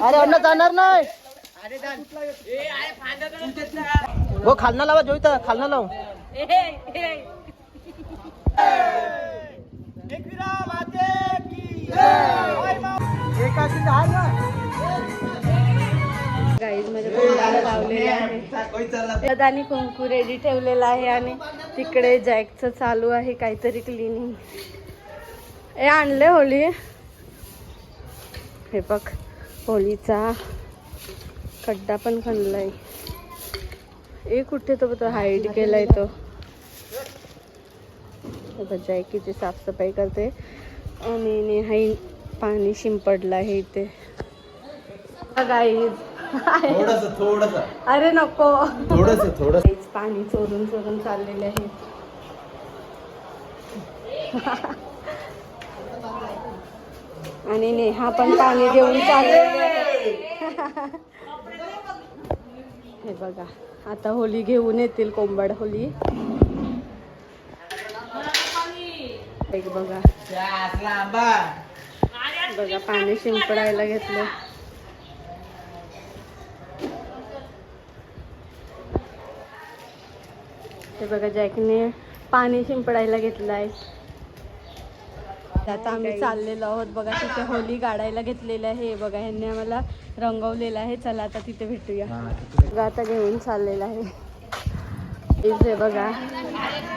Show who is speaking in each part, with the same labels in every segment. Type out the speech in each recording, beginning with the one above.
Speaker 1: अरे अन्न जाणार नाही. हो खालना लावा जोईत खालना लाव.
Speaker 2: गाईज कुंडाला लावलेले आहे. आणि कुंकू रेडी ठेवलेला आहे आणि तिकडे जॅकचं चालू आहे काहीतरी क्लिनिंग हे आणले होली हे बघ होलीचा खड्डा पण खणलाय. ए कुठे तो तो हाईड केलाय तो. बघ, किती साफसफाई करते. आणि नेहाई पाणी शिंपडलं आहे इथे. गाईज अरे नको.
Speaker 1: थोडस थोडस.
Speaker 2: पाणी चोरून चोरून चाललेले आहे. आणि नेहा पण पाणी घेऊन हे बघा आता होली घेऊन येतील कोंबड होली. एक बघा. बघा पाणी शिंपडायला घेतलं. हे बघा जॅकने पाणी शिंपडायला घेतलं आहे आता आम्ही चाललेलो आहोत बघा तिथे होली काढायला घेतलेली आहे हे बघा ह्यांनी आम्हाला रंगवलेलं आहे चला आता तिथे भेटूया बघा आता घेऊन चाललेलं आहे इथे बघा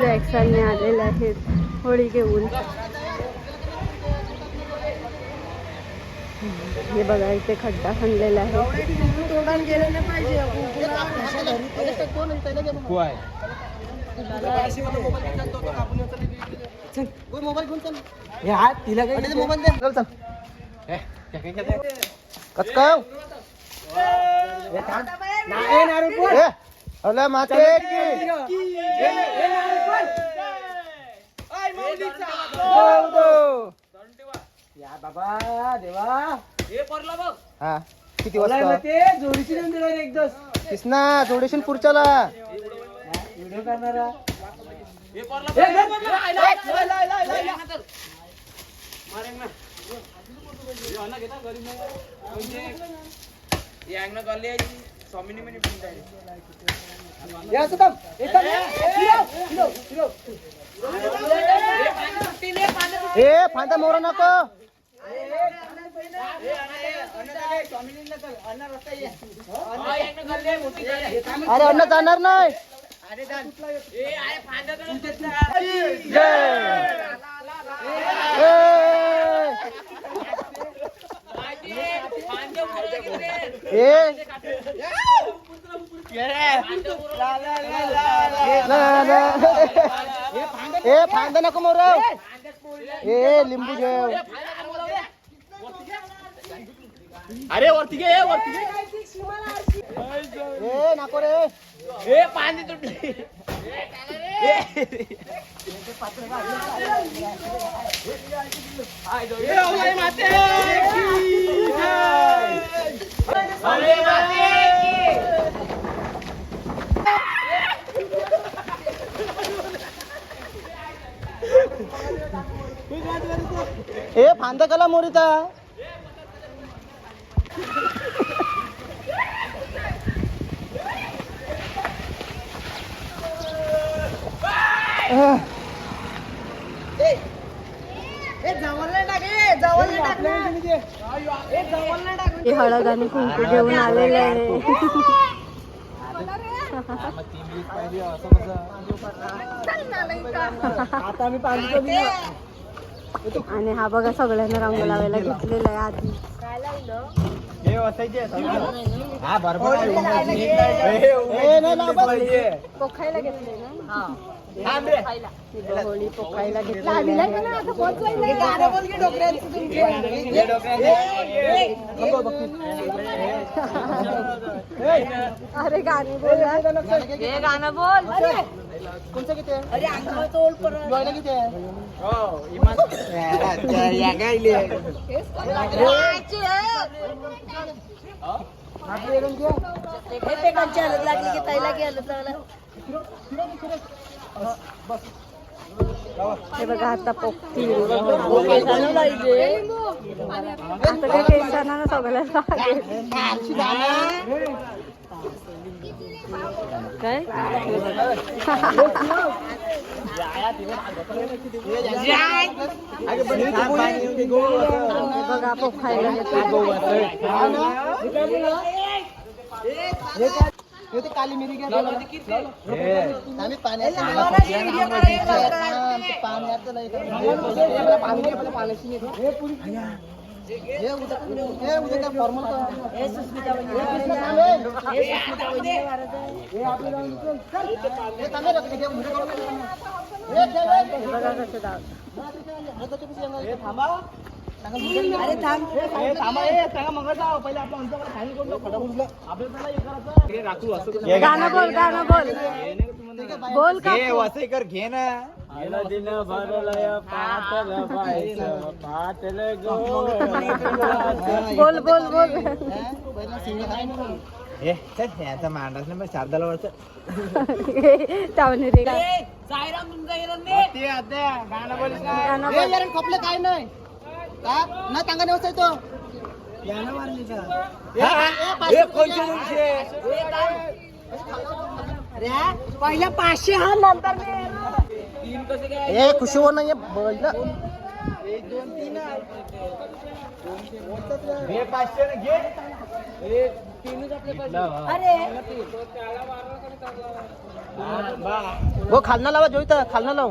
Speaker 2: जॅक्सनने आलेले आहेत होळी घेऊन हे बघा इथे खड्डा खणलेला आहे
Speaker 1: तिला काय मोबाईल दे. चल चल. कच काय अला माते. या बाबा देवा. हा किती वाजता?
Speaker 3: जोडीची देऊन दिला एकदा
Speaker 1: कृष्णा जोडेशील पुढच्याला.
Speaker 3: व्हिडिओ करणारा.
Speaker 1: हे. ए फांदा मोरा नको. अरे अन्न जाणार नाही. ए फांदा नको मोरव ए लिंबू जेव
Speaker 3: अरे वरती घे वरती घे
Speaker 1: ए नको रे
Speaker 3: ए पाणी तुटली ए ओलाय माते की जय. ओलाय माते की.
Speaker 1: ए फांदा कला मोरीता आह.
Speaker 2: हे हळद आणि कुंकू घेऊन आलेले आहे.
Speaker 1: आता आम्ही पाणी
Speaker 2: आणि हा बघा सगळ्यांना रंग लावायला घेतलेला आहे आधी.
Speaker 1: हा.
Speaker 2: पोखायला घेतले ना? ही. होळी अरे गाणी बोल हे गाणं बोल
Speaker 1: कोणचं किती आहे जोयला किती आहे आपली एरंड घे.
Speaker 2: हे बघा आता पोकतील आता काय केसांना ना सगळ्याला? काय? बघा पोखायला
Speaker 1: हे ते काली मिरी आम्ही पाण्याची पाण्याचं नाही नाही. अरे थांब.
Speaker 2: गाणं बोल गाणं बोल. बोल का
Speaker 3: वसईकर घे ना.
Speaker 2: बोल बोल बोल
Speaker 1: हा? पहिला सिंगल आहे ना.
Speaker 3: ए चल याचा मांडाच नंबर शारदाला वळचं
Speaker 2: चावणी रे.
Speaker 3: ते आता गाणं बोलीस ना
Speaker 2: गाणं बोल.
Speaker 1: यार, खपलं काय नाही? का नाही नेवसा येतो यानं मारली का. ए, पाचशे? पहिला हा नंतर ए खुशी हो नाहीये बैल.
Speaker 3: हे पाचशे ना घे.
Speaker 1: हो. खालना लावा जोईत खालना लाव.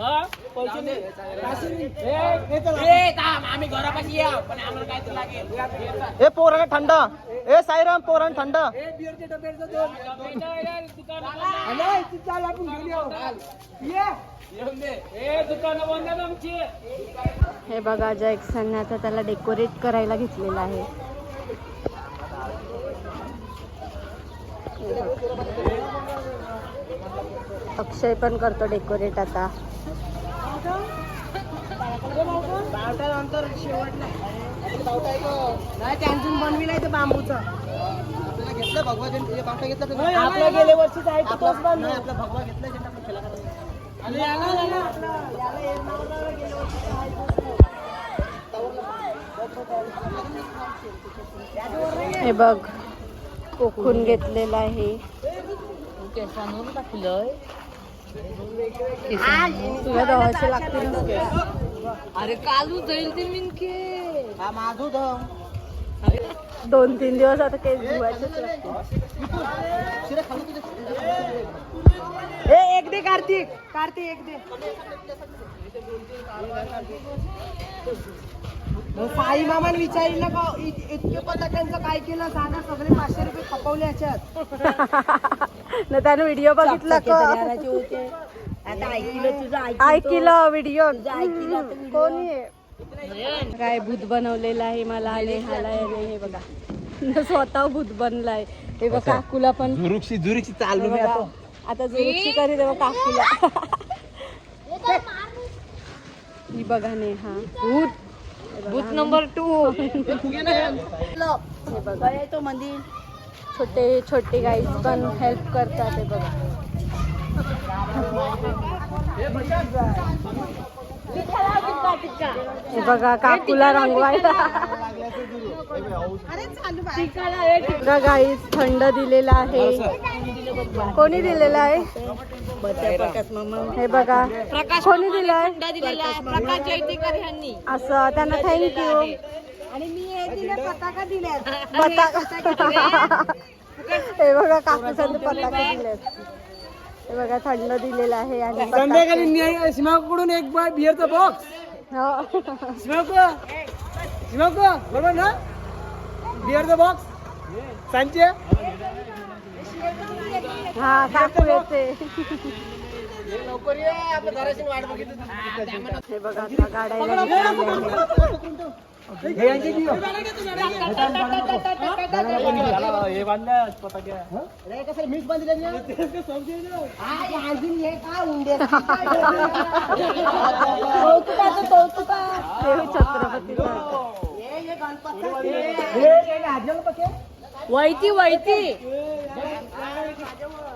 Speaker 3: हा
Speaker 1: पोरांना थंड ए साईराम पोरांना थंड
Speaker 2: हे बघा जॅक्सनने आता त्याला डेकोरेट करायला घेतलेलं आहे. अक्षय पण करतो डेकोरेट आता.
Speaker 1: बनविलाय ते बांबूचा. आपल्याला घेतलं भगवा झेंडा हे बावटा घेतला आपल्या गेल्या वर्षीच आहे आपला नाही आपला भगवा घेतला झेंडा आपण खेळा करायचा
Speaker 2: हे बघ. कोकून घेतलेलं आहे. तुला दवाचे लागतील ना? केस.
Speaker 1: हा माझू धम
Speaker 2: दोन तीन दिवस आता केस धुवायचेच
Speaker 4: ए एक दे कार्तिक. कार्तिक एक दे. साई मामान विचारिलं का इ- इतके पटाक्यांचं काय केलं? सांगा सगळे पाचशे रुपये खपवले याच्यात.
Speaker 2: न त्यानं व्हिडिओ बघितला का?
Speaker 4: आता ऐकलं तुझं
Speaker 2: ऐकलं. व्हिडिओ. कोणी? काय भूत बनवलेलं आहे मला आणि हाला आणि हे बघा. न स्वतः भूत बनलाय. हे बघा काकूला पण.
Speaker 3: चाललो मी
Speaker 2: बघा.
Speaker 3: आता
Speaker 2: जोरची करी देवा काकूला. ही बघा नेहा भूत. भूत नंबर टू. हे बघा
Speaker 4: तो मंदिर.
Speaker 2: छोटे छोटे गाईज पण हेल्प करतात हे बघा. हे बघा काकूला रंगवायला बघा गाईज थंड दिलेला आहे. कोणी दिलेला आहे? हे बघा कोणी दिलाय? असं त्यांना थँक्यू
Speaker 4: आणि मी हे पताका दिल्यात
Speaker 2: हे बघा काकूसाठी पताके दिलेत. हे बघा थंड दिलेला आहे आणि
Speaker 4: संध्याकाळी सीमाकडून एक बाय बिअरचा बॉक्स
Speaker 2: हो.
Speaker 4: सीमाको सीमाको बरोबर ना बिअरचा बॉक्स
Speaker 1: सांचे
Speaker 2: हा काकू येते हे बघा आता गाड्याला घेतलेलं आहे.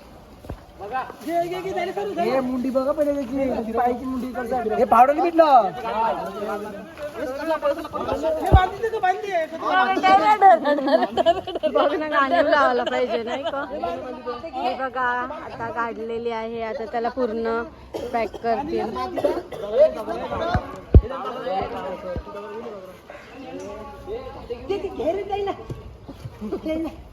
Speaker 3: हे
Speaker 4: मुंडी बघा पहिले त्याची पायची मुंडी करता हे पावडर भेटलं
Speaker 2: लावायला पाहिजे नाही का? हे बघा आता काढलेली आहे. आता त्याला पूर्ण पॅक करतील.
Speaker 4: घेरी जाईल ना.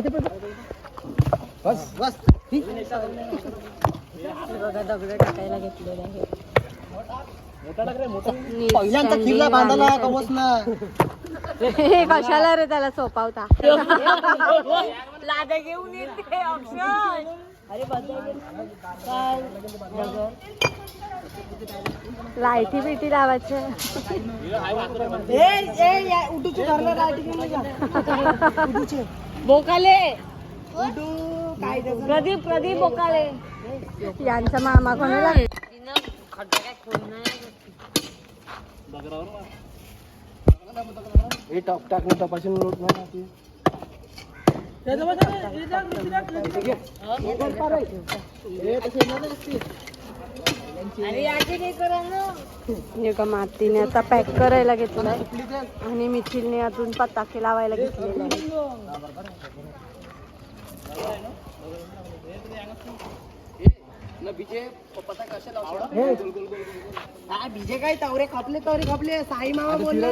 Speaker 2: घे
Speaker 4: मी बस बस
Speaker 2: टाकायला घेतलेलं आहे
Speaker 4: पहिल्यांदा किल्ला बांधायला
Speaker 2: आणि
Speaker 4: का बस ना.
Speaker 2: हे कशाला रे त्याला सोपावता? लादा घेऊन येते ऑप्शन लाईटी बिटी लावायच्या
Speaker 4: ए ए या उडूची घरला
Speaker 2: बोकाले.
Speaker 4: उडू काय
Speaker 2: प्रदीप प्रदीप बोकाले. यांचा मामा कोणाला?
Speaker 4: हे टॉप टाकणे टपाशी होत नाही
Speaker 2: हे का मातीने आता पॅक करायला घेतलाय. आणि मिथिलने अजून पताके लावायला घेतलेले आहे
Speaker 4: काय बीजे काय तावरे खपले तावरे खपले साई मामा बोलले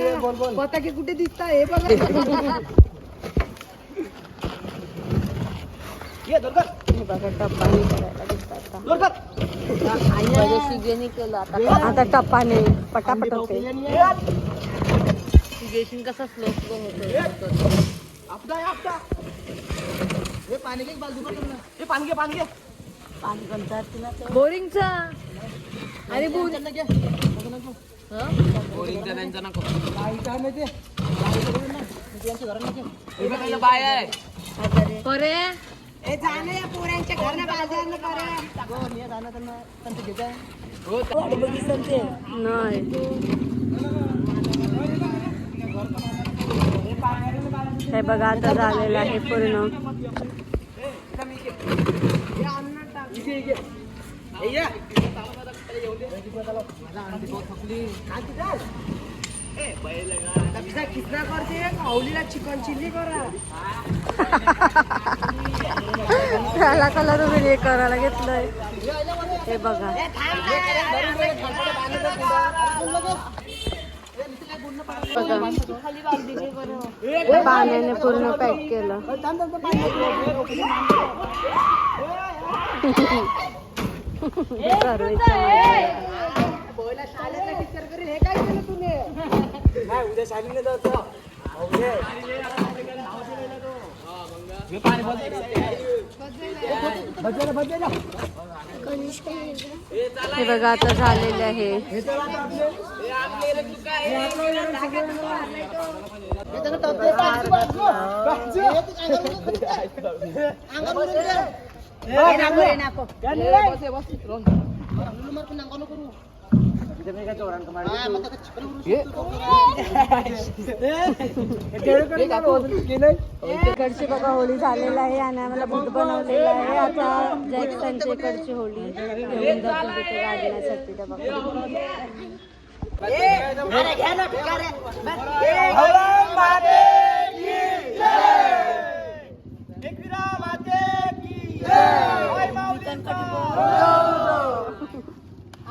Speaker 4: पताके कुठे दिसता हे बघा ये दुर्गा
Speaker 2: टप्पाने करायला घेतलं आता आता टप्पाने पटापट होते।
Speaker 4: आपदा आपदा। हे पाणी घे बाजू. हे पाणी घे पाणी घे
Speaker 2: बोरिंगचा. अरे बोर
Speaker 4: त्यांना घे काही नाही ते घरात नको. ए जाणं या पोरांच्या घरनं करे हो मी जाणं त्यांना त्यांचं घेत आहे
Speaker 2: नाही. हे बघा आता झालेलं आहे पूर्ण.
Speaker 4: खिचडा करते आवलीला चिकन चिल्ली करा
Speaker 2: त्याला कलर हे करायला घेतलंय हे बघा बघा. पाण्याने पूर्ण पॅक केलं. सर्वेच्या
Speaker 4: बोयला शाळेतला टीचर करेल हे काय केलं तुम्ही
Speaker 3: उद्या शाळेला जातो
Speaker 2: हे बघा आता झालेले आहे. इकडची बघा होळी झालेला आहे आणि आम्हाला भूत बनवलेला आहे आता जॅक्सनची इकडची होळी घेऊन जातो तिथे गाडण्यासाठी त्या बघा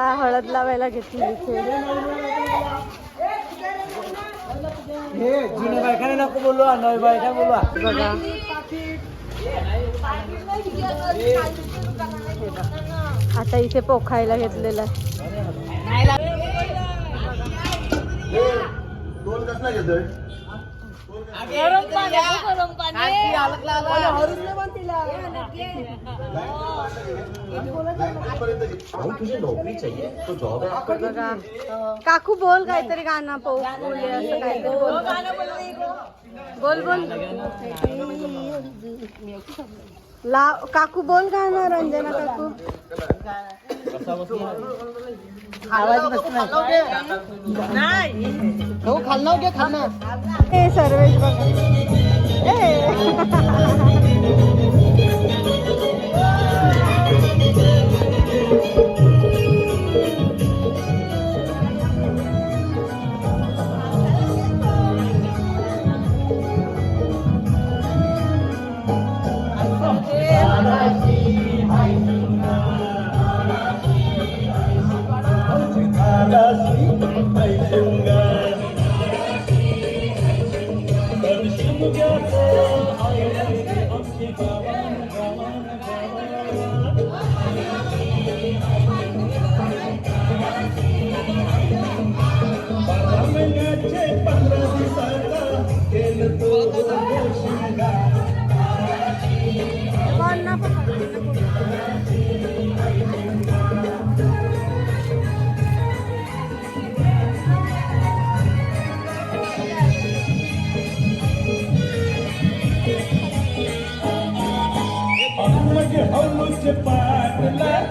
Speaker 2: आता हळद लावायला घेतली इथे.
Speaker 4: हे नको बोलू नवी बायका बोलवा
Speaker 2: बघा. आता इथे पोखायला घेतलेलं आहे. बघा. काकू बोल काहीतरी गाणं पो बोलले असं काहीतरी बोल. बोल बोल ला काकू बोल गाणं रंजना काकू.
Speaker 4: आवाज हो खाल्ला घे खाल्ला
Speaker 2: ए सर्वेश बघा.
Speaker 3: the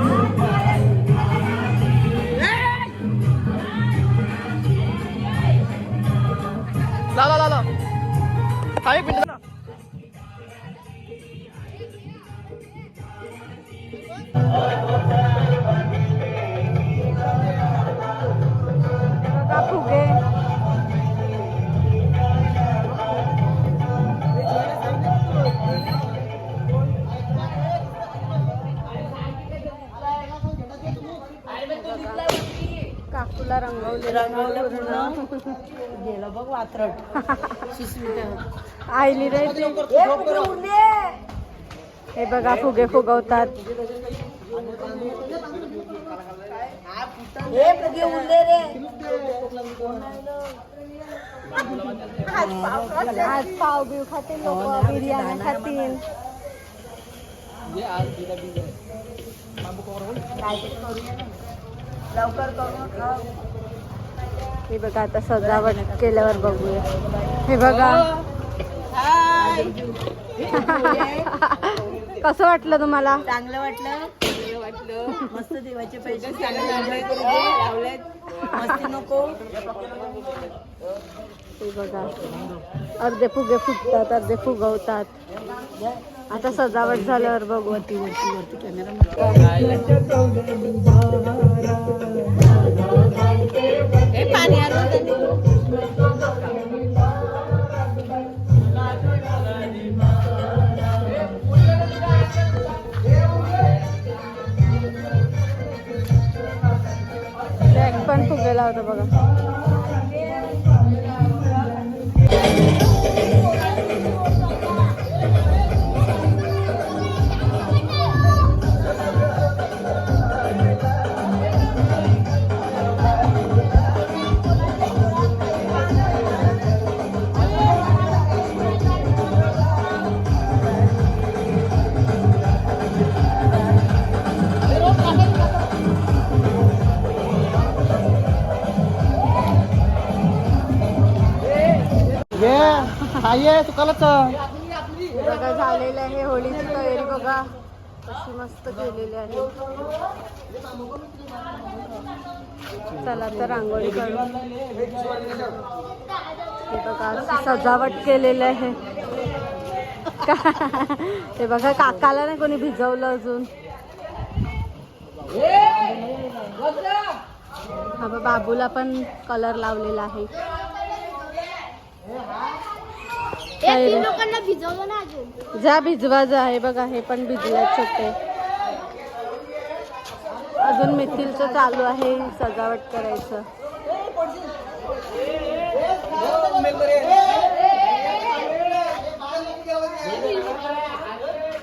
Speaker 2: गेलं बघ वात्रट. आईली रे हे बघा फुगे फुगवतात. आज पाव बिव खातील लोक बिर्याणी खातील. हे बघा आता सजावट केल्यावर बघूया. हे बघा. कसं वाटलं तुम्हाला?
Speaker 5: चांगलं वाटलं. वाटलं. मस्त देवाचे पैसे चांगले एन्जॉय करू दे. लावलेत मस्ती नको.
Speaker 2: हे बघा. अर्धे फुगे फुटतात अर्धे फुगवतात. आता सजावट झाल्यावर बघू. वरती वरती कॅमेरा
Speaker 5: पाणी आलं
Speaker 2: बॅग पण फुगेला होता बघा.
Speaker 3: हा ये तुकालाच
Speaker 2: बघा झालेलं आहे होळीची तयारी बघा. कशी मस्त केलेली आहे. चला तर रांगोळी करू हे बघा सजावट केलेलं आहे. हे बघा काकाला नाही कोणी भिजवलं अजून. हा बाबूला पण कलर लावलेला आहे.
Speaker 6: लोकांना भिजवलं ना अजून.
Speaker 2: जा भिजवा जा हे बघा हे पण भिजले छोटे. अजून मिथिलचं चालू आहे सजावट करायचं.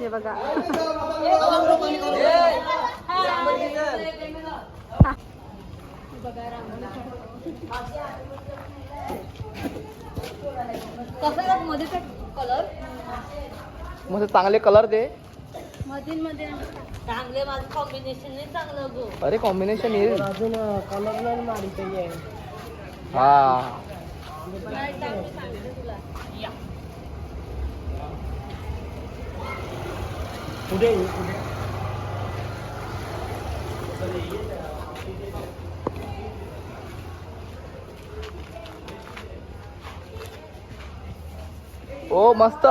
Speaker 2: हे बघा.
Speaker 6: कसं मध्ये कलर
Speaker 3: मग चांगले कलर दे.
Speaker 6: मधील मध्ये चांगले माझं कॉम्बिनेशन नाही चांगलं गो.
Speaker 3: अरे कॉम्बिनेशन येईल.
Speaker 4: अजून कलर मारी आहे.
Speaker 3: हा.
Speaker 4: पुढे ये, पुढे.
Speaker 3: ओ मस्त.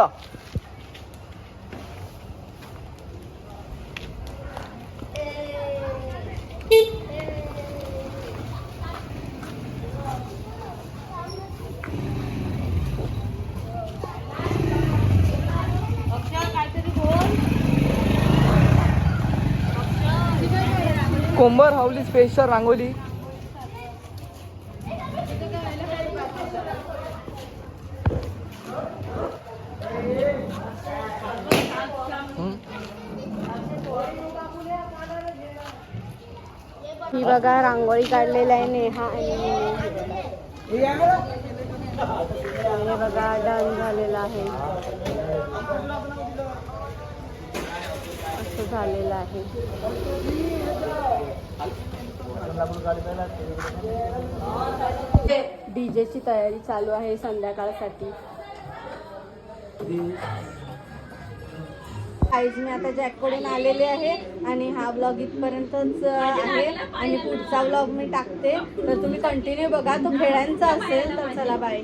Speaker 3: कोंबर हावली स्पेशल रांगोली
Speaker 2: बघा रांगोळी काढलेली आहे नेहा आणि हे बघा डन झालेला आहे. असं झालेलं आहे. डीजेची तयारी चालू आहे संध्याकाळसाठी. आईज मी आता जॅककडून आलेले आहे आणि हा ब्लॉग इथपर्यंतच आहे. आणि पुढचा ब्लॉग मी टाकते. तर तुम्ही कंटिन्यू बघा तो खेळांचा असेल तर चला बाय